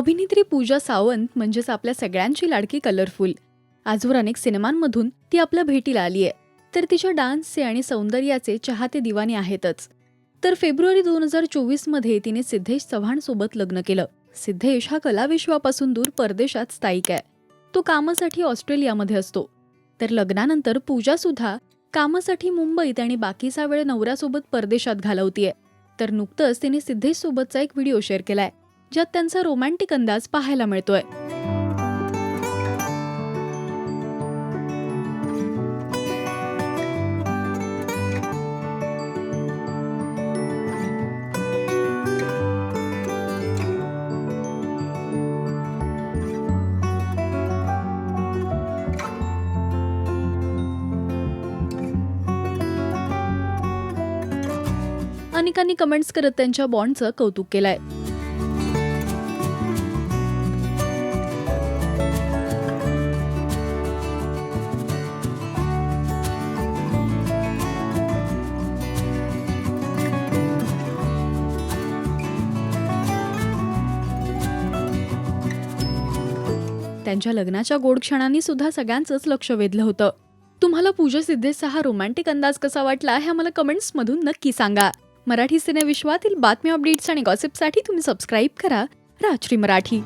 अभिनेत्री पूजा सावंत म्हणजेच आपल्या सगळ्यांची लाडकी कलरफुल आजवर अनेक सिनेमांमधून ती आपल्या भेटीला आली आहे तर तिच्या डान्सचे आणि सौंदर्याचे चाहते दिवाने आहेतच. तर फेब्रुवारी दोन हजार चोवीसमध्ये तिने सिद्धेश चव्हाणसोबत लग्न केलं. सिद्धेश हा कलाविश्वापासून दूर परदेशात स्थायिक आहे. तो कामासाठी ऑस्ट्रेलियामध्ये असतो. तर लग्नानंतर पूजा सुद्धा कामासाठी मुंबईत आणि बाकीचा वेळ नवऱ्यासोबत परदेशात घालवतीये. तर नुकतंच तिने सिद्धेशसोबतचा एक व्हिडिओ शेअर केलाय. ज्यात त्यांचा रोमॅन्टिक अंदाज पाहायला मिळतोय. अनेकांनी कमेंट्स करत त्यांच्या बॉन्डचं कौतुक केलंय. त्यांच्या लग्नाच्या गोड क्षणांनी सुद्धा सगळ्यांचंच लक्ष वेधलं होतं. तुम्हाला पूजा सिद्धेशचा हा रोमॅन्टिक अंदाज कसा वाटला हे आम्हाला कमेंट्समधून नक्की सांगा. मराठी सिनेविश्वातील बातम्या अपडेट्स आणि गॉसिपसाठी तुम्ही सबस्क्राईब करा. राजश्री मराठी.